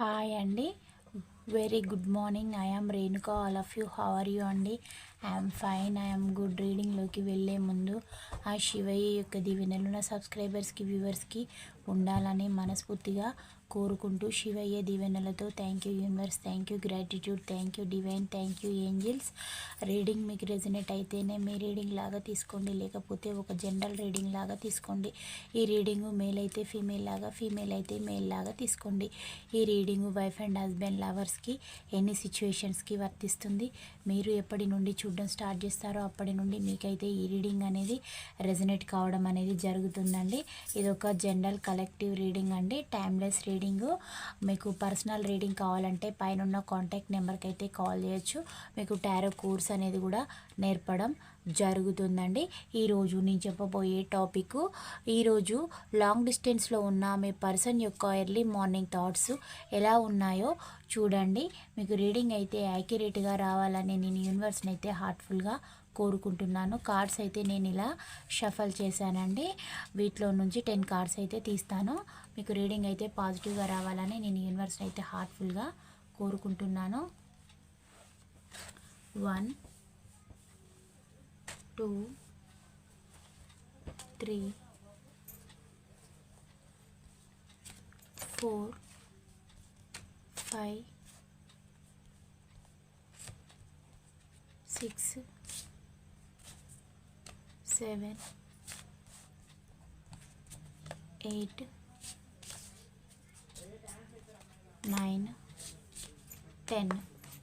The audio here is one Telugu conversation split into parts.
హాయ్ అండి very good morning I'm Renuka all of you how are you అండి ఐఎమ్ ఫైన్ ఐఎమ్ గుడ్ రీడింగ్లోకి వెళ్ళే ముందు ఆ శివయ్య యొక్క దీవెనలు నా సబ్స్క్రైబర్స్కి వ్యూవర్స్కి ఉండాలని మనస్ఫూర్తిగా కోరుకుంటూ శివయ్య దీవెనలతో thank you universe thank you gratitude thank you divine thank you angels reading మీకు రెజినేట్ అయితేనే మీ రీడింగ్ లాగా తీసుకోండి. లేకపోతే ఒక జనరల్ రీడింగ్ లాగా తీసుకోండి. ఈ రీడింగ్ మేల్ అయితే ఫీమేల్ లాగా ఫీమేల్ అయితే మేల్ లాగా తీసుకోండి. ఈ రీడింగ్ వైఫ్ అండ్ హస్బెండ్ లవర్స్కి ఎన్ని సిచ్యువేషన్స్కి వర్తిస్తుంది? మీరు ఎప్పటి నుండి చూడడం స్టార్ట్ చేస్తారో అప్పటి నుండి మీకైతే ఈ రీడింగ్ అనేది రెజినేట్ కావడం అనేది జరుగుతుందండి. ఇది ఒక జనరల్ కలెక్టివ్ రీడింగ్ అండి. టైమ్లెస్ రీడింగ్ మీకు పర్సనల్ రీడింగ్ కావాలంటే పైన ఉన్న కాంటాక్ట్ నెంబర్కి అయితే కాల్ చేయొచ్చు. మీకు టారో కోర్స్ అనేది కూడా నేర్పడం జరుగుతుందండి. ఈరోజు నేను చెప్పబోయే టాపిక్ ఈరోజు లాంగ్ డిస్టెన్స్లో ఉన్న మీ పర్సన్ యొక్క ఎర్లీ మార్నింగ్ థాట్స్ ఎలా ఉన్నాయో చూడండి. మీకు రీడింగ్ అయితే యాక్యురేట్గా రావాలని నేను యూనివర్స్ని అయితే హార్ట్ఫుల్గా కోరుకుంటున్నాను. కార్డ్స్ అయితే నేను ఇలా షఫల్ చేశానండి. వీటిలో నుంచి టెన్ కార్డ్స్ అయితే తీస్తాను. మీకు రీడింగ్ అయితే పాజిటివ్గా రావాలని నేను యూనివర్స్ని అయితే హార్ట్ఫుల్గా కోరుకుంటున్నాను. One two three four five six seven eight nine ten.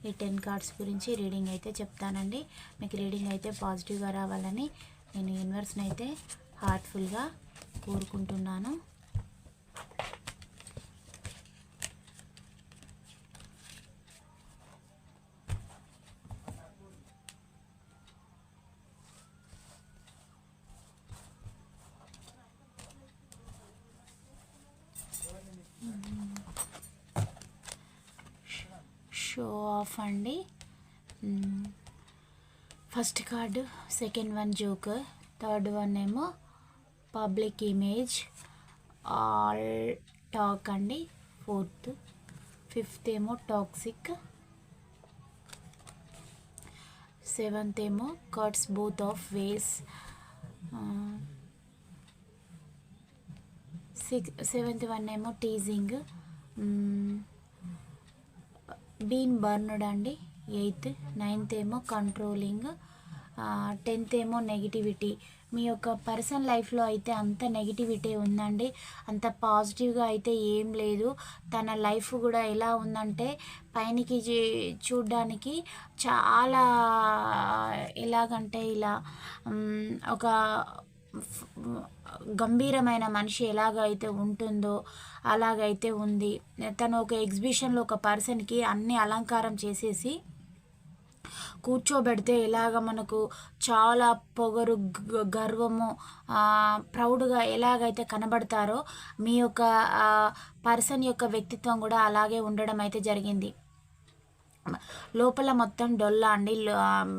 ఈ టెన్ కార్డ్స్ గురించి రీడింగ్ అయితే చెప్తానండి. మీకు రీడింగ్ అయితే పాజిటివ్గా రావాలని నేను యూనివర్స్ని అయితే హార్ట్ఫుల్గా కోరుకుంటున్నాను. ఆఫ్ అండి. First card second one joker third one ఏమో పబ్లిక్ ఇమేజ్ ఆల్ టాక్ అండి. ఫోర్త్ ఫిఫ్త్ ఏమో టాక్సిక్ సెవెంత్ ఏమో cuts both of ways six seventh one ఏమో టీజింగ్ బీన్ బర్న్డ్ అండి ఎయిత్ నైన్త్ ఏమో కంట్రోలింగ్ టెన్త్ ఏమో నెగిటివిటీ మీ యొక్క పర్సన్ లైఫ్లో అయితే అంత నెగిటివిటీ ఉందండి. అంత పాజిటివ్గా అయితే ఏం లేదు. తన లైఫ్ కూడా ఎలా ఉందంటే పైనకి చే- చూడ్డానికి చాలా ఎలాగంటే ఇలా ఒక గంభీరమైన మనిషి ఎలాగైతే ఉంటుందో అలాగైతే ఉంది. తను ఒక ఎగ్జిబిషన్లో ఒక పర్సన్కి అన్ని అలంకారం చేసేసి కూర్చోబెడితే ఇలాగ మనకు చాలా పొగరు గర్వము ప్రౌడ్గా ఎలాగైతే కనబడతారో మీ యొక్క పర్సన్ యొక్క వ్యక్తిత్వం కూడా అలాగే ఉండడం అయితే జరిగింది. లోపల మొత్తం డొల్లా అండి.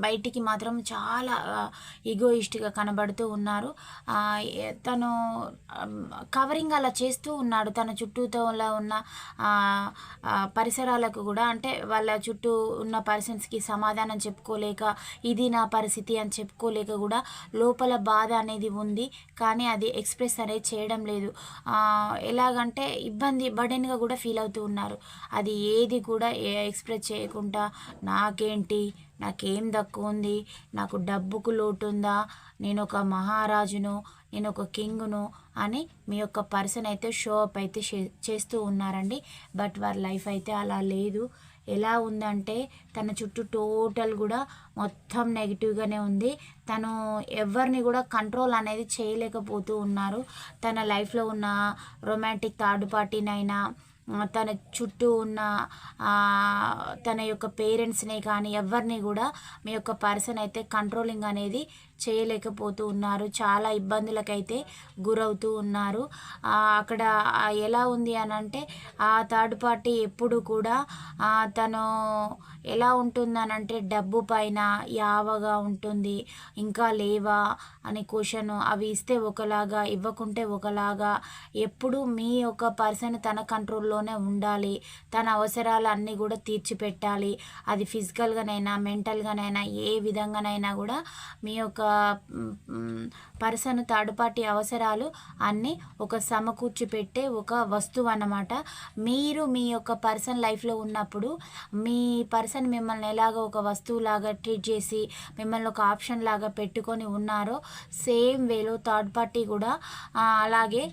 బయటికి మాత్రం చాలా ఈగోయిస్ట్గా కనబడుతూ ఉన్నారు. తను కవరింగ్ అలా చేస్తూ ఉన్నాడు. తన చుట్టూతో ఉన్న పరిసరాలకు కూడా. అంటే వాళ్ళ చుట్టూ ఉన్న పర్సన్స్కి సమాధానం చెప్పుకోలేక ఇది నా పరిస్థితి అని చెప్పుకోలేక కూడా లోపల బాధ అనేది ఉంది. కానీ అది ఎక్స్ప్రెస్ అనేది చేయడం లేదు. ఎలాగంటే ఇబ్బంది బర్డెన్గా కూడా ఫీల్ అవుతూ ఉన్నారు. అది ఏది కూడా ఎక్స్ప్రెస్ చేయకుండా నాకేంటి? నాకేం తక్కువ ఉంది నాకు డబ్బుకు లోటుందా? నేను ఒక మహారాజును నేను ఒక కింగ్ను అని మీ యొక్క పర్సన్ అయితే షో అప్ అయితే చే- చేస్తూ ఉన్నారండి. బట్ వారి లైఫ్ అయితే అలా లేదు. ఎలా ఉందంటే తన చుట్టూ టోటల్ కూడా మొత్తం నెగిటివ్గానే ఉంది. తను ఎవరిని కూడా కంట్రోల్ అనేది చేయలేకపోతూ ఉన్నారు. తన లైఫ్లో ఉన్న రొమాంటిక్ థర్డ్ పార్టీనైనా తన చుట్టూ ఉన్న తన యొక్క పేరెంట్స్ని కానీ ఎవరిని కూడా మీ యొక్క పర్సన్ అయితే కంట్రోలింగ్ అనేది చేయలేకపోతూ ఉన్నారు. చాలా ఇబ్బందులకైతే గురవుతూ ఉన్నారు. అక్కడ ఎలా ఉంది అని అంటే ఆ థర్డ్ పార్టీ ఎప్పుడు కూడా తను ఎలా ఉంటుందనంటే డబ్బు పైన యావగా ఉంటుంది. ఇంకా లేవా అనే క్వశ్చన్ అవి ఇస్తే ఒకలాగా ఇవ్వకుంటే ఒకలాగా. ఎప్పుడు మీ యొక్క పర్సన్ తన కంట్రోల్లోనే ఉండాలి. తన అవసరాలు అన్నీ కూడా తీర్చిపెట్టాలి. అది ఫిజికల్గానైనా మెంటల్గానైనా ఏ విధంగానైనా కూడా మీ యొక్క 嗯嗯 పర్సన్ థర్డ్ పార్టీ అవసరాలు అన్నీ ఒక సమకూర్చి పెట్టే ఒక వస్తువు అన్నమాట. మీరు మీ యొక్క పర్సన్ లైఫ్లో ఉన్నప్పుడు మీ పర్సన్ మిమ్మల్ని ఎలాగ ఒక వస్తువులాగా ట్రీట్ చేసి మిమ్మల్ని ఒక ఆప్షన్ లాగా పెట్టుకొని ఉన్నారో సేమ్ వేలో థర్డ్ పార్టీ కూడా అలాగే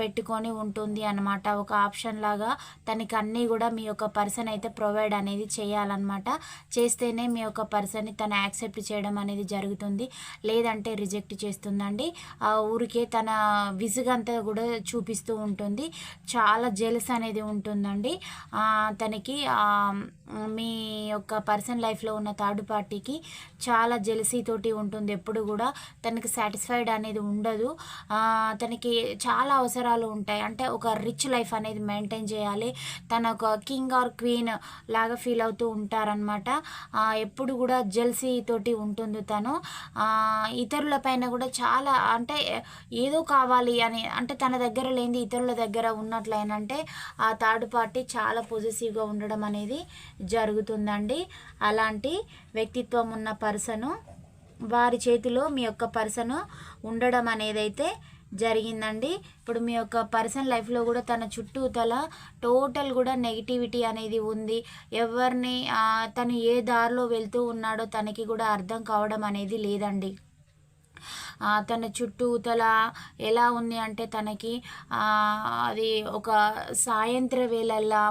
పెట్టుకొని ఉంటుంది అన్నమాట. ఒక ఆప్షన్ లాగా తనకి అన్నీ కూడా మీ యొక్క పర్సన్ అయితే ప్రొవైడ్ అనేది చేయాలన్నమాట. చేస్తేనే మీ యొక్క పర్సన్ని తను యాక్సెప్ట్ చేయడం అనేది జరుగుతుంది. లేదంటే రిజెక్ట్ చేస్తుంది ఆ ఊరికే తన విసుగంతా కూడా చూపిస్తూ ఉంటుంది. చాలా జెలస్ అనేది ఉంటుందండి. తనకి మీ యొక్క పర్సన్ లైఫ్లో ఉన్న థర్డ్ పార్టీకి చాలా జెలసీతోటి ఉంటుంది. ఎప్పుడు కూడా తనకి సాటిస్ఫైడ్ అనేది ఉండదు. తనకి చాలా అవసరాలు ఉంటాయి. అంటే ఒక రిచ్ లైఫ్ అనేది మెయింటైన్ చేయాలి. తన ఒక కింగ్ ఆర్ క్వీన్ లాగా ఫీల్ అవుతూ ఉంటారనమాట ఎప్పుడు కూడా జెల్సీ తోటి ఉంటుంది తను. ఇతరులపైన ఇతరుల పైన కూడా చాలా అంటే ఏదో కావాలి అని అంటే తన దగ్గర లేని ఇతరుల దగ్గర ఉన్నట్లయినంటే ఆ థర్డ్ పార్టీ చాలా పొజిటివ్గా ఉండడం అనేది జరుగుతుందండి. అలాంటి వ్యక్తిత్వం ఉన్న పర్సను వారి చేతిలో మీ యొక్క పర్సను ఉండడం అనేది అయితే జరిగిందండి. ఇప్పుడు మీ యొక్క పర్సన్ లైఫ్లో కూడా తన చుట్టూతల టోటల్ కూడా నెగిటివిటీ అనేది ఉంది. ఎవరిని తను ఏ దారిలో వెళ్తూ ఉన్నాడో తనకి కూడా అర్థం కావడం అనేది లేదండి. తన చుట్టూతల ఎలా ఉంది అంటే తనకి అది ఒక సాయంత్ర వేళల్లా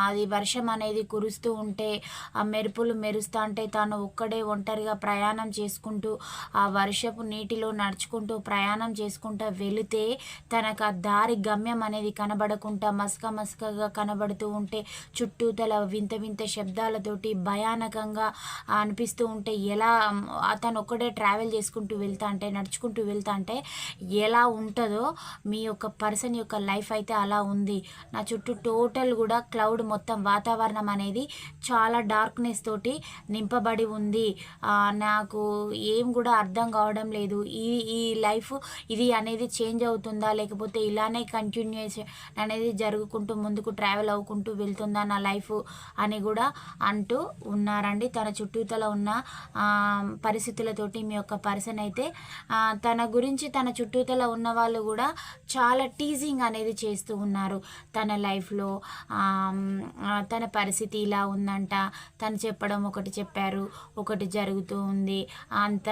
అది వర్షం అనేది కురుస్తూ ఉంటే ఆ మెరుపులు మెరుస్తూ అంటే తాను ఒక్కడే ఒంటరిగా ప్రయాణం చేసుకుంటూ ఆ వర్షపు నీటిలో నడుచుకుంటూ ప్రయాణం చేసుకుంటూ వెళితే తనకు ఆ దారి గమ్యం అనేది కనబడకుండా మసక మసకగా కనబడుతూ ఉంటే చుట్టూతల వింత వింత శబ్దాలతోటి భయానకంగా అనిపిస్తూ ఉంటే ఎలా తను అతను ఒక్కడే ట్రావెల్ చేసుకుంటూ వెళ్తా అంటే నడుచుకుంటూ వెళ్తా అంటే ఎలా ఉంటుందో మీ యొక్క పర్సన్ యొక్క లైఫ్ అయితే అలా ఉంది. నా చుట్టూ టోటల్ కూడా క్లౌడ్ మొత్తం వాతావరణం అనేది చాలా డార్క్నెస్ తోటి నింపబడి ఉంది. నాకు ఏం కూడా అర్థం కావడం లేదు. ఈ ఈ లైఫ్ ఇది అనేది చేంజ్ అవుతుందా? లేకపోతే ఇలానే కంటిన్యూస్ అనేది జరుగుకుంటూ ముందుకు ట్రావెల్ అవ్వుకుంటూ వెళ్తుందా నా లైఫ్ అని కూడా అంటూ ఉన్నారండి. తన చుట్టూతల ఉన్న పరిస్థితులతోటి మీ యొక్క పర్సన్ అయితే తన గురించి తన చుట్టూతల ఉన్న వాళ్ళు కూడా చాలా టీజింగ్ అనేది చేస్తూ ఉన్నారు. తన లైఫ్లో తన పరిస్థితి ఇలా ఉందంట. తను చెప్పడం ఒకటి చెప్పారు ఒకటి జరుగుతూ ఉంది. అంత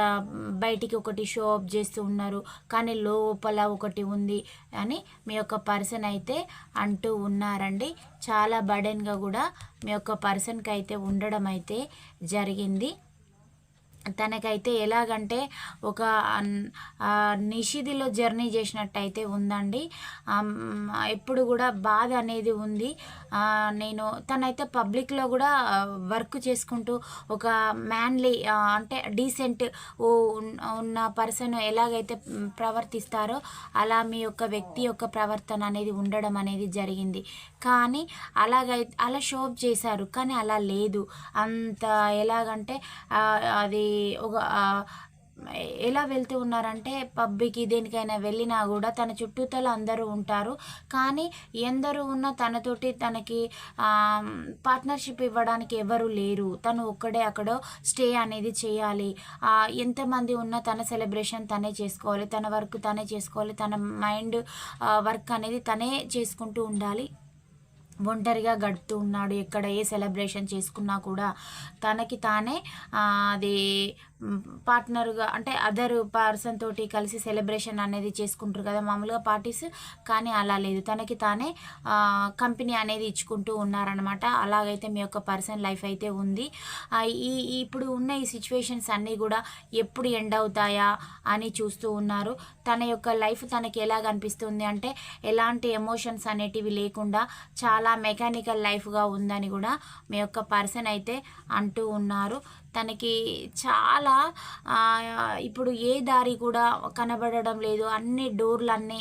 బయటికి ఒకటి షో అప్ చేస్తూ ఉన్నారు. కానీ లోపల ఒకటి ఉంది అని మీ యొక్క పర్సన్ అయితే అంటూ ఉన్నారండి. చాలా బర్డెన్గా కూడా మీ యొక్క పర్సన్కి అయితే ఉండడం అయితే జరిగింది. తనకైతే ఎలాగంటే ఒక నిషిధిలో నిషిదిలో జర్నీ చేసినట్టయితే ఉందండి. ఎప్పుడు కూడా బాధ అనేది ఉంది. నేను తనైతే పబ్లిక్లో కూడా వర్క్ చేసుకుంటూ ఒక మ్యాన్లీ అంటే డీసెంట్ ఉన్న పర్సన్ ఎలాగైతే ప్రవర్తిస్తారో అలా మీ యొక్క వ్యక్తి యొక్క ప్రవర్తన అనేది ఉండడం అనేది జరిగింది. కానీ అలాగై అలా షోప్ చేశారు. కానీ అలా లేదు. అంత ఎలాగంటే అది ఒక ఎలా వెళ్తూ ఉన్నారంటే పబ్కి దేనికైనా వెళ్ళినా కూడా తన చుట్టూతలు అందరూ ఉంటారు. కానీ ఎందరూ ఉన్నా తనతోటి తనకి పార్ట్నర్షిప్ ఇవ్వడానికి ఎవరు లేరు. తను ఒక్కడే అక్కడ స్టే అనేది చేయాలి. ఎంతమంది ఉన్నా తన సెలబ్రేషన్ తనే చేసుకోవాలి. తన వర్క్ తనే చేసుకోవాలి. తన మైండ్ వర్క్ అనేది తనే చేసుకుంటూ ఉండాలి. ఒంటరిగా గడుపుతూ ఉన్నాడు. ఎక్కడ ఏ సెలబ్రేషన్ చేసుకున్నా కూడా తనకి తానే అది పార్ట్నర్గా అంటే అదర్ పర్సన్ తోటి కలిసి సెలబ్రేషన్ అనేది చేసుకుంటారు కదా మామూలుగా పార్టీస్. కానీ అలా లేదు. తనకి తానే కంపెనీ అనేది ఇచ్చుకుంటూ ఉన్నారనమాట అలాగైతే మీ యొక్క పర్సన్ లైఫ్ అయితే ఉంది. ఈ ఈ- ఇప్పుడు ఉన్న ఈ సిచ్యువేషన్స్ అన్నీ కూడా ఎప్పుడు ఎండ్ అవుతాయా అని చూస్తూ ఉన్నారు. తన యొక్క లైఫ్ తనకి ఎలాగ అనిపిస్తుంది అంటే ఎలాంటి ఎమోషన్స్ అనేటివి లేకుండా చాలా మెకానికల్ లైఫ్గా ఉందని కూడా మీ యొక్క పర్సన్ అయితే అంటూ ఉన్నారు. తనకి చాలా ఇప్పుడు ఏ దారి కూడా కనబడడం లేదు. అన్ని డోర్లు అన్నీ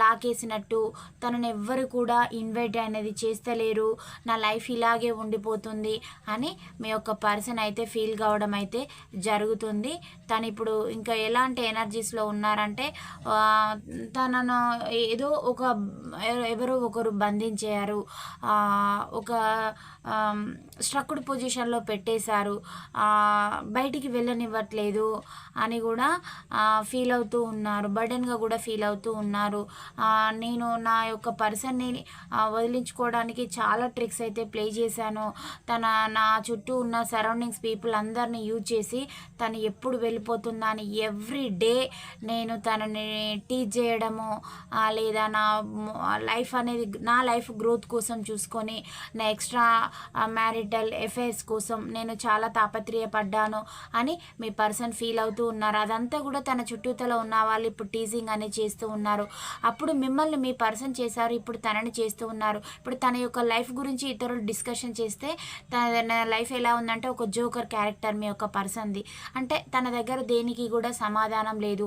లాకేసినట్టు తనని ఎవ్వరు కూడా ఇన్వైట్ అనేది చేస్తలేరు. నా లైఫ్ ఇలాగే ఉండిపోతుంది అని మీ యొక్క పర్సన్ అయితే ఫీల్ కావడం అయితే జరుగుతుంది. తను ఇప్పుడు ఇంకా ఎలాంటి ఎనర్జీస్లో ఉన్నారంటే తనను ఏదో ఒక ఎవరో ఒకరు బంధించారు. ఒక స్ట్రక్డ్ పొజిషన్లో పెట్టేశారు. బయటికి వెళ్ళనివ్వట్లేదు అని కూడా ఫీల్ అవుతూ ఉన్నారు. బర్డెన్గా కూడా ఫీల్ అవుతూ ఉన్నారు. నేను నా యొక్క పర్సన్ని వదిలించుకోవడానికి చాలా ట్రిక్స్ అయితే ప్లే చేశాను. తన నా చుట్టూ ఉన్న సరౌండింగ్స్ పీపుల్ అందరినీ యూజ్ చేసి తను ఎప్పుడు వెళ్ళిపోతుందా అని ఎవ్రీ డే నేను తనని టీచ్ చేయడము లేదా నా లైఫ్ అనేది నా లైఫ్ గ్రోత్ కోసం చూసుకొని నా ఎక్స్ట్రా మ్యారిటల్ ఎఫైర్స్ కోసం నేను చాలా తాపత్రయపడ్డాను అని మీ పర్సన్ ఫీల్ అవుతూ ఉన్నారు. అదంతా కూడా తన చుట్టూతల ఉన్న వాళ్ళు ఇప్పుడు టీజింగ్ అనేది చేస్తూ ఉన్నారు. అప్పుడు మిమ్మల్ని మీ పర్సన్ చేశారు ఇప్పుడు తనని చేస్తూ ఉన్నారు. ఇప్పుడు తన యొక్క లైఫ్ గురించి ఇతరులు డిస్కషన్ చేస్తే తన లైఫ్ ఎలా ఉందంటే ఒక జోకర్ క్యారెక్టర్ మీ యొక్క పర్సన్ది. అంటే తన దగ్గర దేనికి కూడా సమాధానం లేదు.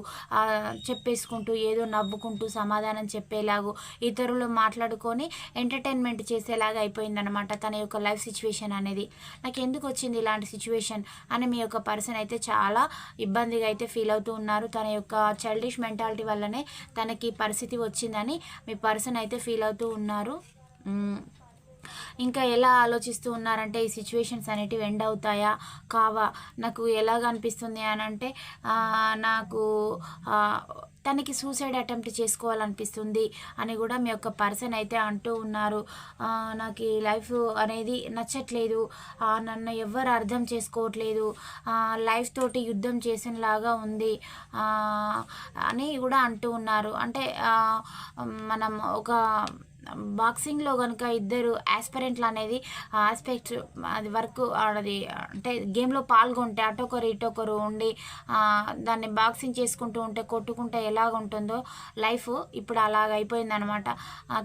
చెప్పేసుకుంటూ ఏదో నవ్వుకుంటూ సమాధానం చెప్పేలాగు ఇతరులు మాట్లాడుకొని ఎంటర్టైన్మెంట్ చేసేలాగా అయిపోయిందనమాట తన యొక్క లైఫ్ సిచ్యువేషన్ అనేది. నాకు ఎందుకు వచ్చింది ఇలాంటి సిచ్యువేషన్? అని మీ యొక్క పర్సన్ అయితే చాలా ఇబ్బందిగా అయితే ఫీల్ అవుతూ ఉన్నారు. తన యొక్క చైల్డిష్ మెంటాలిటీ వల్లనే తనకి పరిస్థితి వచ్చిందని మీ పర్సన్ అయితే ఫీల్ అవుతూ ఉన్నారు. ఇంకా ఎలా ఆలోచిస్తూ ఉన్నారంటే ఈ సిచ్యువేషన్స్ అనేటివి ఎండ్ అవుతాయా? కావా? నాకు ఎలాగ అనిపిస్తుంది అని అంటే నాకు తనకి సూసైడ్ అటెంప్ట్ చేసుకోవాలనిపిస్తుంది అని కూడా మీ యొక్క పర్సన్ అయితే అంటూ ఉన్నారు. నాకు ఈ లైఫ్ అనేది నచ్చట్లేదు. నన్ను ఎవ్వరు అర్థం చేసుకోవట్లేదు. లైఫ్ తోటి యుద్ధం చేసినలాగా ఉంది. అని కూడా అంటూ ఉన్నారు. అంటే మనం ఒక బాక్సింగ్లో కనుక ఇద్దరు ఆస్పిరెంట్లు అనేది ఆస్పెక్ట్ అది వర్క్ అది అంటే గేమ్లో పాల్గొంటే అటొకరు ఇటొకరు ఉండి దాన్ని బాక్సింగ్ చేసుకుంటూ ఉంటే కొట్టుకుంటే ఎలాగ ఉంటుందో లైఫ్ ఇప్పుడు అలాగ అయిపోయిందనమాట.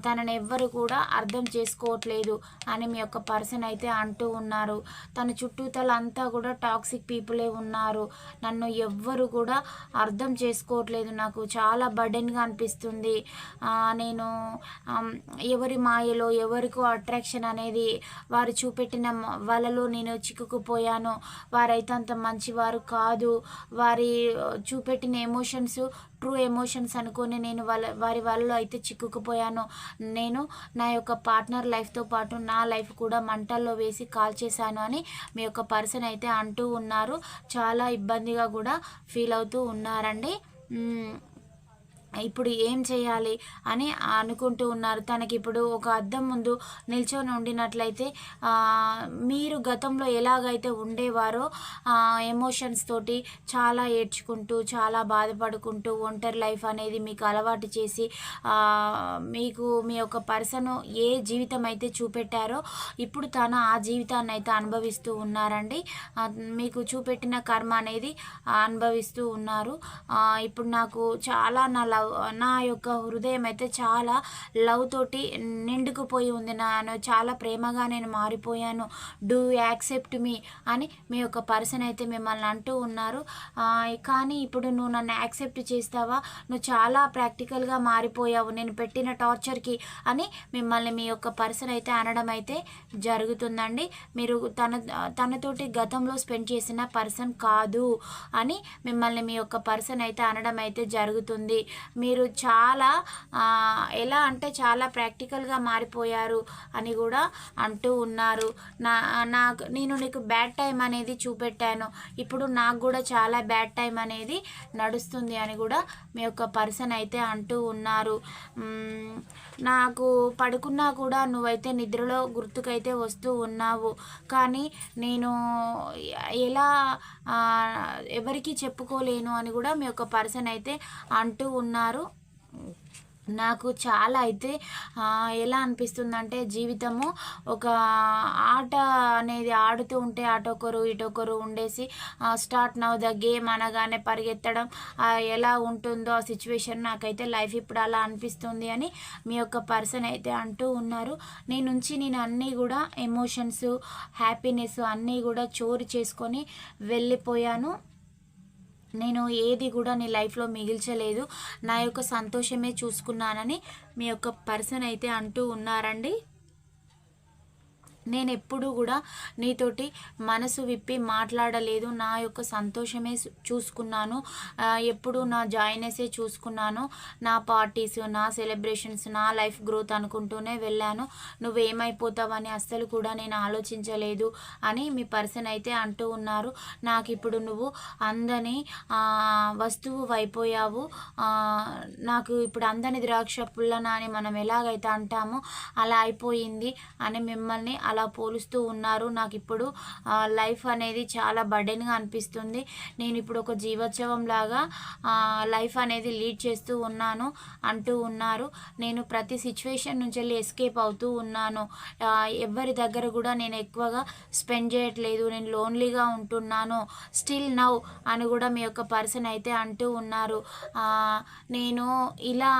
తనని ఎవ్వరు కూడా అర్థం చేసుకోవట్లేదు అని మీ యొక్క పర్సన్ అయితే అంటూ ఉన్నారు. తన చుట్టూతలంతా కూడా టాక్సిక్ పీపులే ఉన్నారు. నన్ను ఎవ్వరు కూడా అర్థం చేసుకోవట్లేదు. నాకు చాలా బర్డెన్గా అనిపిస్తుంది. నేను ఎవరి మాయలో ఎవరికో అట్రాక్షన్ అనేది వారు చూపెట్టిన మ- వలలో నేను చిక్కుకుపోయాను. వారైతే అంత మంచివారు కాదు. వారి చూపెట్టిన ఎమోషన్స్ ట్రూ ఎమోషన్స్ అనుకొని నేను వాళ్ళ వారి వాళ్ళలో అయితే చిక్కుకుపోయాను. నేను నా యొక్క పార్ట్నర్ లైఫ్తో పాటు నా లైఫ్ కూడా మంటల్లో వేసి కాల్ చేశాను అని మీ యొక్క పర్సన్ అయితే అంటూ ఉన్నారు. చాలా ఇబ్బందిగా కూడా ఫీల్ అవుతూ ఉన్నారండి. ఇప్పుడు ఏం చేయాలి అని అనుకుంటూ ఉన్నారు. తనకి ఇప్పుడు ఒక అద్దం ముందు నిల్చొని ఉండినట్లయితే మీరు గతంలో ఎలాగైతే ఉండేవారో ఎమోషన్స్ తోటి చాలా ఏడ్చుకుంటూ చాలా బాధపడుకుంటూ ఒంటరి లైఫ్ అనేది మీకు అలవాటు చేసి మీకు మీ యొక్క పర్సన్ ఏ జీవితం అయితే చూపెట్టారో ఇప్పుడు తను ఆ జీవితాన్ని అయితే అనుభవిస్తూ ఉన్నారండి. మీకు చూపెట్టిన కర్మ అనేది అనుభవిస్తూ ఉన్నారు. ఇప్పుడు నాకు చాలా నా లవ్ నా యొక్క హృదయం అయితే చాలా లవ్ తోటి నిండుకుపోయి ఉంది. నాను చాలా ప్రేమగా నేను మారిపోయాను. డూ యాక్సెప్ట్ మీ అని మీ యొక్క పర్సన్ అయితే మిమ్మల్ని అంటూ ఉన్నారు. కానీ ఇప్పుడు నువ్వు నన్ను యాక్సెప్ట్ చేస్తావా? నువ్వు చాలా ప్రాక్టికల్గా మారిపోయావు. నేను పెట్టిన టార్చర్కి అని మిమ్మల్ని మీ యొక్క పర్సన్ అయితే అనడం అయితే జరుగుతుందండి. మీరు తన తనతోటి గతంలో స్పెండ్ చేసిన పర్సన్ కాదు అని మిమ్మల్ని మీ యొక్క పర్సన్ అయితే అనడం అయితే జరుగుతుంది. మీరు చాలా ఎలా అంటే చాలా ప్రాక్టికల్గా మారిపోయారు అని కూడా అంటూ ఉన్నారు. నా నాకు నేను నీకు బ్యాడ్ టైం అనేది చూపెట్టాను. ఇప్పుడు నాకు కూడా చాలా బ్యాడ్ టైం అనేది నడుస్తుంది అని కూడా మీ యొక్క పర్సన్ అయితే అంటూ ఉన్నారు. నాకు పడుకున్నా కూడా నువ్వైతే నిద్రలో గుర్తుకైతే వస్తూ ఉన్నావు. కానీ నేను ఎలా ఎవరికీ చెప్పుకోలేను అని కూడా మీ యొక్క పర్సన్ అయితే అంటూ ఉన్నారు. నాకు చాలా అయితే ఎలా అనిపిస్తుందంటే జీవితము ఒక ఆట అనేది ఆడుతూ ఉంటే అటొకరు ఇటొకరు ఉండేసి స్టార్ట్ నవ్ ద గేమ్ అనగానే పరిగెత్తడం ఎలా ఉంటుందో ఆ సిచ్యువేషన్ నాకైతే లైఫ్ ఇప్పుడు అలా అనిపిస్తుంది అని మీ యొక్క పర్సన్ అయితే అంటూ ఉన్నారు. నీ నుంచి నేను అన్నీ కూడా ఎమోషన్స్ హ్యాపీనెస్ అన్నీ కూడా చోరీ చేసుకొని వెళ్ళిపోయాను. నేను ఏది కూడా నీ లైఫ్లో మిగిల్చలేదు. నా యొక్క సంతోషమే చూసుకున్నానని మీ యొక్క పర్సన్ అయితే అంటూ ఉన్నారండి. నేను ఎప్పుడూ కూడా నీతోటి మనసు విప్పి మాట్లాడలేదు. నా యొక్క సంతోషమే చూసుకున్నాను. ఎప్పుడు నా జాయినెసే చూసుకున్నాను. నా పార్టీస్ నా సెలబ్రేషన్స్ నా లైఫ్ గ్రోత్ అనుకుంటూనే వెళ్ళాను. నువ్వేమైపోతావని అస్సలు కూడా నేను ఆలోచించలేదు అని మీ పర్సన్ అయితే అంటూ ఉన్నారు. నాకు ఇప్పుడు నువ్వు అందని వస్తువు అయిపోయావు నాకు ఇప్పుడు అందని ద్రాక్ష పుల్లన అని మనం ఎలాగైతే అంటామో అలా అయిపోయింది అని మిమ్మల్ని అలా పోలుస్తూ ఉన్నారు. నాకు ఇప్పుడు లైఫ్ అనేది చాలా బర్డెన్గా అనిపిస్తుంది. నేను ఇప్పుడు ఒక జీవోత్సవం లాగా లైఫ్ అనేది లీడ్ చేస్తూ ఉన్నాను అంటూ ఉన్నారు. నేను ప్రతి సిచ్యువేషన్ నుంచి వెళ్ళి ఎస్కేప్ అవుతూ ఉన్నాను. ఎవరి దగ్గర కూడా నేను ఎక్కువగా స్పెండ్ చేయట్లేదు. నేను లోన్లీగా ఉంటున్నాను. స్టిల్ నౌ అని కూడా మీ యొక్క పర్సన్ అయితే అంటూ ఉన్నారు. నేను ఇలా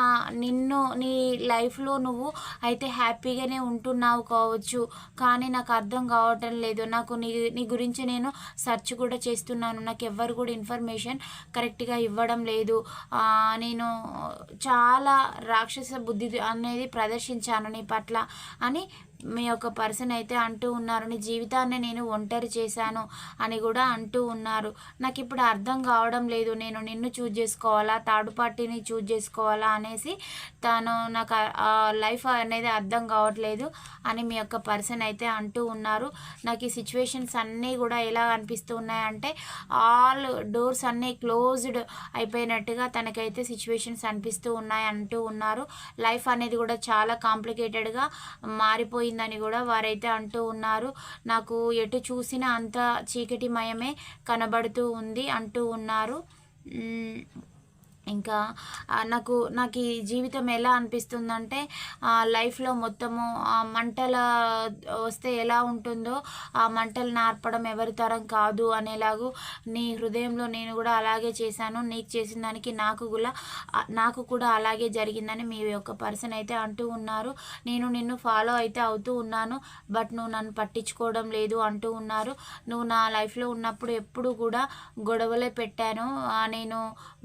నిన్ను నీ లైఫ్లో నువ్వు అయితే హ్యాపీగానే ఉంటున్నావు కావచ్చు. కానీ నాకు అర్థం కావటం లేదు. నాకు నీ నీ గురించి నేను సెర్చ్ కూడా చేస్తున్నాను. నాకు ఎవ్వరు కూడా ఇన్ఫర్మేషన్ కరెక్ట్గా ఇవ్వడం లేదు. నేను చాలా రాక్షస బుద్ధి అనేది ప్రదర్శించాను నీ పట్ల అని మీ యొక్క పర్సన్ అయితే అంటూ ఉన్నారు నీ జీవితాన్ని నేను ఒంటరి చేశాను అని కూడా అంటూ ఉన్నారు. నాకు ఇప్పుడు అర్థం కావడం లేదు నేను నిన్ను చూజ్ చేసుకోవాలా థర్డ్ పార్టీని చూజ్ చేసుకోవాలా అనేసి తను నాకు లైఫ్ అనేది అర్థం కావట్లేదు అని మీ యొక్క పర్సన్ అయితే అంటూ ఉన్నారు. నాకు ఈ సిచ్యువేషన్స్ అన్నీ కూడా ఎలా అనిపిస్తూ ఉన్నాయంటే ఆల్ డోర్స్ అన్నీ క్లోజ్డ్ అయిపోయినట్టుగా తనకైతే సిచ్యువేషన్స్ అనిపిస్తూ ఉన్నాయి అంటూ ఉన్నారు. లైఫ్ అనేది కూడా చాలా కాంప్లికేటెడ్గా మారిపోయి మారిపోయిందని కూడా వారైతే అంటూ ఉన్నారు. నాకు ఎటు చూసినా అంత చీకటిమయమే కనబడుతూ ఉంది అంటూ ఉన్నారు. ఇంకా నాకు నాకు ఈ జీవితం ఎలా అనిపిస్తుందంటే లైఫ్లో మొత్తము ఆ మంటల వస్తే ఎలా ఉంటుందో ఆ మంటలు నార్పడం ఎవరి తరం కాదు అనేలాగు నీ హృదయంలో నేను కూడా అలాగే చేశాను. నీకు చేసిన దానికి నాకు కూడా నాకు కూడా అలాగే జరిగిందని మీ యొక్క పర్సన్ అయితే అంటూ ఉన్నారు. నేను నిన్ను ఫాలో అయితే అవుతూ ఉన్నాను బట్ నువ్వు నన్ను పట్టించుకోవడం లేదు అంటూ ఉన్నారు. నువ్వు నా లైఫ్లో ఉన్నప్పుడు ఎప్పుడు కూడా గొడవలే పెట్టాను. నేను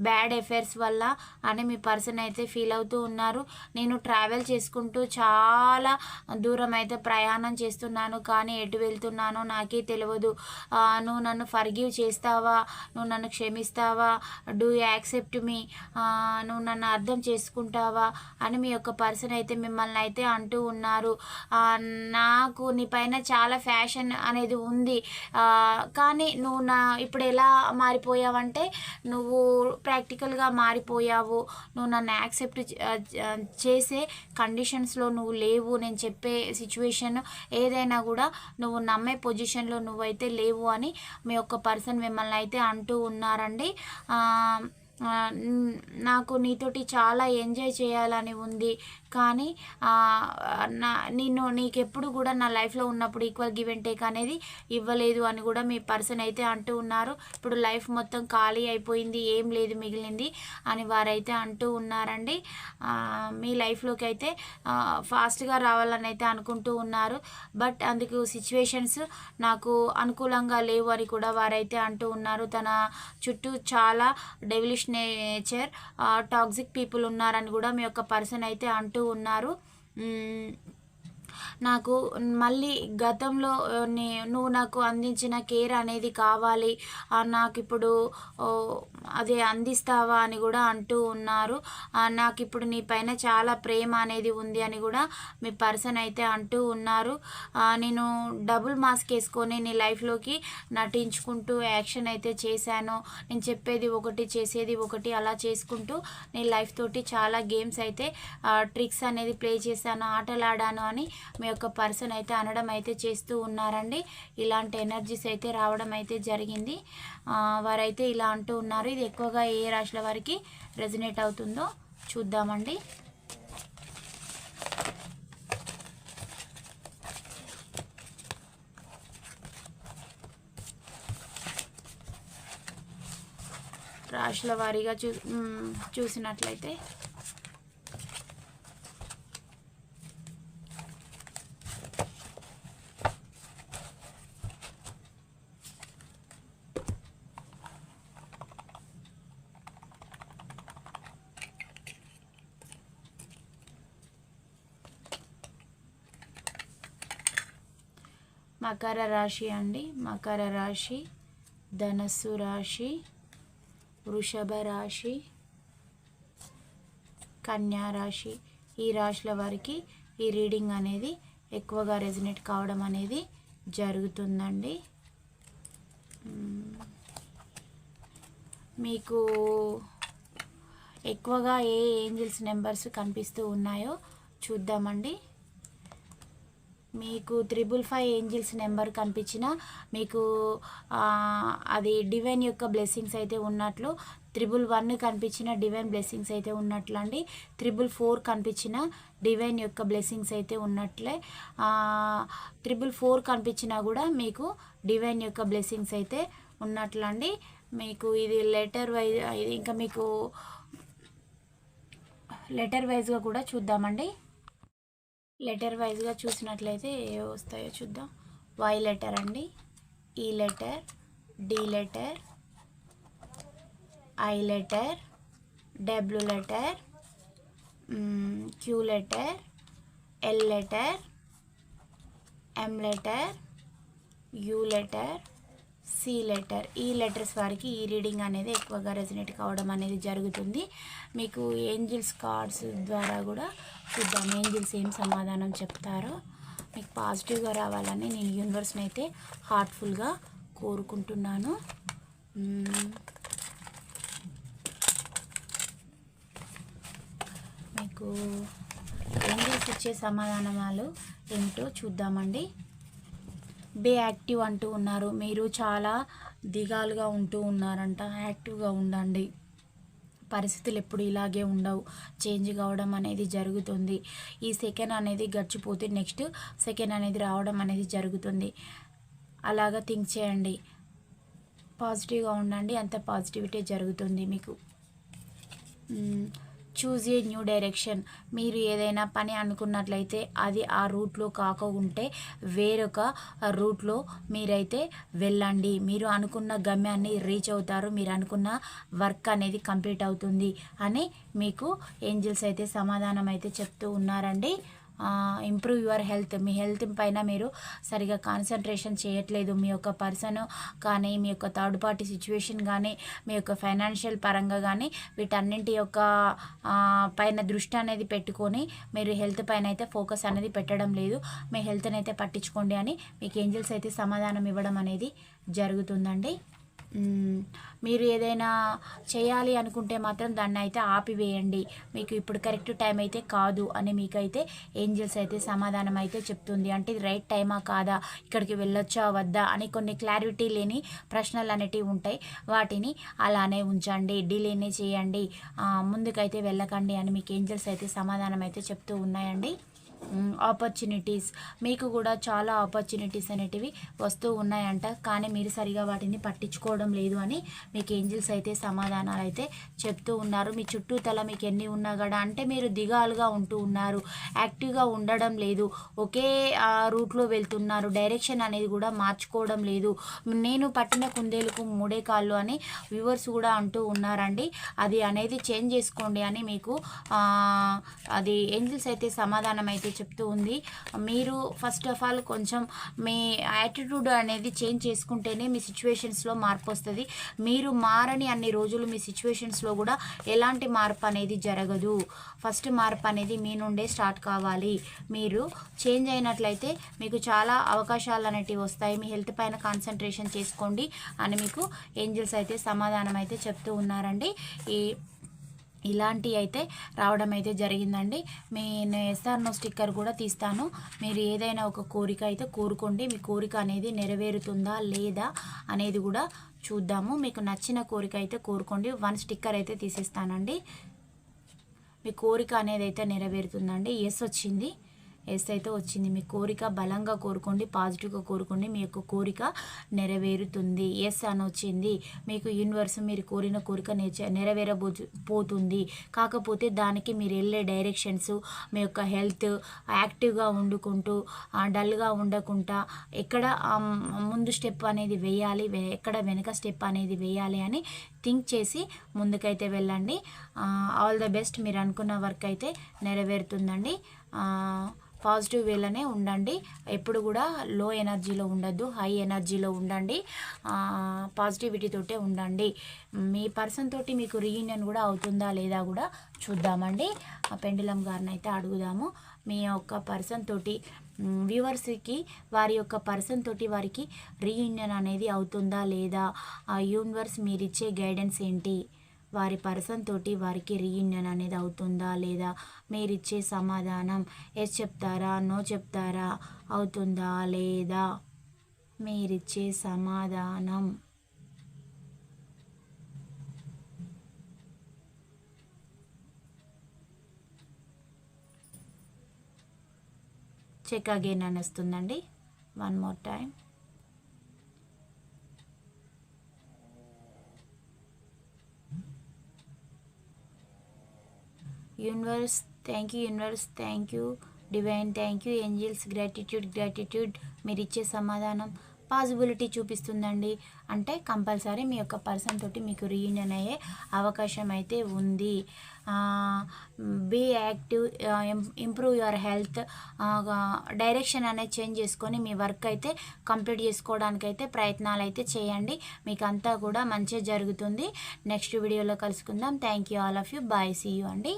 బ్యాడ్ ఎఫైర్స్ వల్ల అని మీ పర్సన్ అయితే ఫీల్ అవుతూ ఉన్నారు. నేను ట్రావెల్ చేసుకుంటూ చాలా దూరం అయితే ప్రయాణం చేస్తున్నాను. కానీ ఎటు వెళ్తున్నానో నాకే తెలియదు నువ్వు నన్ను ఫర్గివ్ చేస్తావా? నువ్వు నన్ను క్షమిస్తావా? డూ యాక్సెప్ట్ మీ నువ్వు నన్ను అర్థం చేసుకుంటావా? అని మీ యొక్క పర్సన్ అయితే మిమ్మల్ని అయితే అంటూ ఉన్నారు. నాకు నీ పైన చాలా ఫ్యాషన్ అనేది ఉంది. కానీ నువ్వు నా ఇప్పుడు ఎలా మారిపోయావంటే నువ్వు ప్రాక్టికల్గా మారిపోయావు. నువ్వు నన్ను యాక్సెప్ట్ చేసే కండిషన్స్లో నువ్వు లేవు. నేను చెప్పే సిచ్యువేషన్ ఏదైనా కూడా నువ్వు నమ్మే పొజిషన్లో నువ్వైతే లేవు అని మీ యొక్క పర్సన్ మిమ్మల్ని అయితే అంటూ ఉన్నారండి. నాకు నీతోటి చాలా ఎంజాయ్ చేయాలని ఉంది. కానీ నా నా నేను నీకెప్పుడు కూడా నా లైఫ్లో ఉన్నప్పుడు ఈక్వల్ గివ్ అండ్ టేక్ అనేది ఇవ్వలేదు అని కూడా మీ పర్సన్ అయితే అంటూ ఉన్నారు. ఇప్పుడు లైఫ్ మొత్తం ఖాళీ అయిపోయింది ఏం లేదు మిగిలింది అని వారైతే అంటూ ఉన్నారండి. మీ లైఫ్లోకి అయితే ఫాస్ట్గా రావాలని అయితే అనుకుంటూ ఉన్నారు. బట్ అందుకు సిచ్యువేషన్స్ నాకు అనుకూలంగా లేవు అని కూడా వారైతే అంటూ ఉన్నారు. తన చుట్టూ చాలా డెవిలిష్ నేచర్ టాక్సిక్ పీపుల్ ఉన్నారని కూడా మీ యొక్క పర్సన్ అయితే అంటూ ఉన్నారు. నాకు మళ్ళీ గతంలో నువ్వు నాకు అందించిన కేర్ అనేది కావాలి నాకు ఇప్పుడు అది అదే అందిస్తావా అని కూడా అంటూ ఉన్నారు. నాకు ఇప్పుడు నీ పైన చాలా ప్రేమ అనేది ఉంది అని కూడా మీ పర్సన్ అయితే అంటూ ఉన్నారు. నేను డబుల్ మాస్క్ వేసుకొని నీ లైఫ్లోకి నటించుకుంటూ యాక్షన్ అయితే చేశాను. నేను చెప్పేది ఒకటి చేసేది ఒకటి అలా చేసుకుంటూ నీ లైఫ్ తోటి చాలా గేమ్స్ అయితే ట్రిక్స్ అనేది ప్లే చేశాను ఆటలాడాను అని మీ యొక్క పర్సన్ అయితే అనడం అయితే చేస్తూ ఉన్నారండి. ఇలాంటి ఎనర్జీస్ అయితే రావడం అయితే జరిగింది. వారైతే ఇలా అంటూ ఉన్నారు. ఇది ఎక్కువగా ఏ రాశుల వారికి రెజినేట్ అవుతుందో చూద్దామండి. రాశుల వారీగా చూ చూసినట్లయితే మకర రాశి అండి. మకర రాశి ధనస్సు రాశి వృషభ రాశి కన్యా రాశి. ఈ రాశుల వారికి ఈ రీడింగ్ అనేది ఎక్కువగా రెజినేట్ కావడం అనేది జరుగుతుందండి. మీకు ఎక్కువగా ఏ ఏంజిల్స్ నెంబర్స్ కనిపిస్తూ ఉన్నాయో చూద్దామండి. మీకు త్రిబుల్ ఫైవ్ ఏంజిల్స్ నెంబర్ కనిపించిన మీకు అది డివైన్ యొక్క బ్లెస్సింగ్స్ అయితే ఉన్నట్లు త్రిబుల్ వన్ కనిపించిన డివైన్ బ్లెస్సింగ్స్ అయితే ఉన్నట్లు అండి త్రిబుల్ ఫోర్ కనిపించిన డివైన్ యొక్క బ్లెస్సింగ్స్ అయితే ఉన్నట్లే. త్రిబుల్ ఫోర్ కనిపించినా కూడా మీకు డివైన్ యొక్క బ్లెస్సింగ్స్ అయితే ఉన్నట్లండి. మీకు ఇది లెటర్ వైజ్ ఇది ఇంకా మీకు లెటర్ వైజ్గా కూడా చూద్దామండి. లెటర్ వైజ్గా చూసినట్లయితే ఏ వస్తాయో చూద్దాం. వై లెటర్ అండి E letter D letter I letter W letter Q letter L letter M letter U letter C letter ఈ లెటర్స్ వారికి ఈ రీడింగ్ అనేది ఎక్కువగా రెజినేట్ కావడం అనేది జరుగుతుంది. మీకు ఏంజిల్స్ కార్డ్స్ ద్వారా కూడా చూద్దాం ఏంజిల్స్ ఏం సమాధానం చెప్తారో. మీకు పాజిటివ్గా రావాలని నేను యూనివర్స్ని అయితే హార్ట్ఫుల్గా కోరుకుంటున్నాను. మీకు ఏంజిల్స్ ఇచ్చే సమాధానాలు ఏమిటో చూద్దామండి. బే యాక్టివ్ అంటూ ఉన్నారు. మీరు చాలా దిగాలుగా ఉంటూ ఉన్నారంట. యాక్టివ్గా ఉండండి. పరిస్థితులు ఎప్పుడు ఇలాగే ఉండవు. చేంజ్ కావడం అనేది జరుగుతుంది. ఈ సెకండ్ అనేది గడిచిపోతే నెక్స్ట్ సెకండ్ అనేది రావడం అనేది జరుగుతుంది. అలాగా థింక్ చేయండి. పాజిటివ్గా ఉండండి. అంత పాజిటివిటీ జరుగుతుంది మీకు. Choose a new direction. మీరు ఏదైనా పని అనుకున్నట్లయితే అది ఆ రూట్లో కాకుంటే వేరొక రూట్లో మీరైతే వెళ్ళండి. మీరు అనుకున్న గమ్యాన్ని రీచ్ అవుతారు. మీరు అనుకున్న వర్క్ అనేది కంప్లీట్ అవుతుంది అని మీకు ఏంజిల్స్ అయితే సమాధానం అయితే చెప్తూ ఉన్నారండి. ఇంప్రూవ్ యువర్ హెల్త్ మీ హెల్త్ పైన మీరు సరిగా కాన్సన్ట్రేషన్ చేయట్లేదు. మీ యొక్క పర్సన్ కానీ మీ యొక్క థర్డ్ పార్టీ సిచ్యువేషన్ కానీ మీ యొక్క ఫైనాన్షియల్ పరంగా కానీ వీటన్నింటి యొక్క పైన దృష్టి అనేది పెట్టుకొని మీరు హెల్త్ పైన అయితే ఫోకస్ అనేది పెట్టడం లేదు. మీ హెల్త్ని అయితే పట్టించుకోండి అని మీకు ఏంజల్స్ అయితే సమాధానం ఇవ్వడం అనేది జరుగుతుందండి. మీరు ఏదైనా చేయాలి అనుకుంటే మాత్రం దాన్ని అయితే ఆపివేయండి. మీకు ఇప్పుడు కరెక్ట్ టైం అయితే కాదు అని మీకైతే ఏంజల్స్ అయితే సమాధానం అయితే చెప్తుంది. అంటే ఇది రైట్ టైమా కాదా? ఇక్కడికి వెళ్ళొచ్చా? వద్దా? అని కొన్ని క్లారిటీ లేని ప్రశ్నలు అనేటివి ఉంటాయి. వాటిని అలానే ఉంచండి. డిలేనే చేయండి. ముందుకైతే వెళ్ళకండి అని మీకు ఏంజల్స్ అయితే సమాధానం అయితే చెప్తూ ఉన్నాయండి. ఆపర్చునిటీస్ మీకు కూడా చాలా ఆపర్చునిటీస్ అనేటివి వస్తూ ఉన్నాయంట. కానీ మీరు సరిగా వాటిని పట్టించుకోవడం లేదు అని మీకు ఏంజిల్స్ అయితే సమాధానాలు అయితే చెప్తూ ఉన్నారు. మీ చుట్టూతల మీకు ఎన్ని ఉన్నా కూడా అంటే మీరు దిగాలుగా ఉంటూ ఉన్నారు. యాక్టివ్గా ఉండడం లేదు. ఒకే ఆ, రూట్లో వెళ్తున్నారు. డైరెక్షన్ అనేది కూడా మార్చుకోవడం లేదు. నేను పట్టిన కుందేలకు మూడే కాళ్ళు అని వ్యూవర్స్ కూడా అంటూ ఉన్నారండి. అది అనేది చేంజ్ చేసుకోండి అని మీకు అది ఏంజిల్స్ అయితే సమాధానం అయితే చెప్తూ ఉంది. మీరు ఫస్ట్ ఆఫ్ ఆల్ కొంచెం మీ యాటిట్యూడ్ అనేది చేంజ్ చేసుకుంటేనే మీ సిచ్యువేషన్స్లో మార్పు వస్తుంది. మీరు మారని అన్ని రోజులు మీ సిచ్యువేషన్స్లో కూడా ఎలాంటి మార్పు అనేది జరగదు. ఫస్ట్ మార్పు అనేది మీ నుండే స్టార్ట్ కావాలి. మీరు చేంజ్ అయినట్లయితే మీకు చాలా అవకాశాలు అనేటివి వస్తాయి. మీ హెల్త్ పైన కాన్సన్ట్రేషన్ చేసుకోండి అని మీకు ఏంజిల్స్ అయితే సమాధానం అయితే చెప్తూ ఉన్నారండి. ఈ ఇలాంటి అయితే రావడం అయితే జరిగిందండి. మీ ఎస్ఆర్నో స్టిక్కర్ కూడా తీస్తాను. మీరు ఏదైనా ఒక కోరిక అయితే కోరుకోండి. మీ కోరిక అనేది నెరవేరుతుందా లేదా అనేది కూడా చూద్దాము. మీకు నచ్చిన కోరిక అయితే కోరుకోండి. వన్ స్టిక్కర్ అయితే తీసిస్తానండి. మీ కోరిక అనేది అయితే నెరవేరుతుందండి. ఎస్ వచ్చింది. ఎస్ అయితే వచ్చింది మీ కోరిక బలంగా కోరుకోండి పాజిటివ్గా కోరుకోండి మీ యొక్క కోరిక నెరవేరుతుంది. ఎస్ అని వచ్చింది. మీకు యూనివర్స్ మీరు కోరిన కోరిక నెరవేరబో పోతుంది. కాకపోతే దానికి మీరు వెళ్ళే డైరెక్షన్స్ మీ యొక్క హెల్త్ యాక్టివ్గా వండుకుంటూ డల్గా ఉండకుండా ఎక్కడ ముందు స్టెప్ అనేది వేయాలి వె- ఎక్కడ వెనక స్టెప్ అనేది వేయాలి అని థింక్ చేసి ముందుకైతే వెళ్ళండి. All the best. మీరు అనుకున్న వర్క్ అయితే నెరవేరుతుందండి. పాజిటివ్ వేలోనే ఉండండి. ఎప్పుడు కూడా లో ఎనర్జీలో ఉండద్దు హై ఎనర్జీలో ఉండండి. పాజిటివిటీతోటే ఉండండి. మీ పర్సన్ తోటి మీకు రీయూనియన్ కూడా అవుతుందా లేదా కూడా చూద్దామండి. పెండిలం గారిని అయితే అడుగుదాము. మీ యొక్క పర్సన్ తోటి వ్యూవర్స్కి వారి యొక్క పర్సన్ తోటి వారికి రీయూనియన్ అనేది అవుతుందా లేదా? ఆ యూనివర్స్ మీరు ఇచ్చే గైడెన్స్ ఏంటి? వారి పర్సన్ తోటి వారికి రీయూనియన్ అనేది అవుతుందా? లేదా మీరిచ్చే సమాధానం ఎస్ చెప్తారా? నో చెప్తారా? అవుతుందా? లేదా మీరిచ్చే సమాధానం? చెక్ అగైన్ అని వస్తుందండి. One more time universe thank you universe thank you divine thank you angels gratitude gratitude మీరు ఇచ్చే సమాధానం పాసిబిలిటీ చూపిస్తుందండి. అంటే కంపల్సరీ మీ యొక్క పర్సన్ తోటి మీకు రీయూనియన్ అయ్యే అవకాశం అయితే ఉంది. Be active improve your health direction అనేది చేంజ్ చేసుకొని మీ వర్క్ అయితే కంప్లీట్ చేసుకోవడానికి అయితే ప్రయత్నాలు అయితే చేయండి. మీకు అంతా కూడా మంచి జరుగుతుంది. నెక్స్ట్ వీడియోలో కలుసుకుందాం. Thank you all of you bye see you అండి.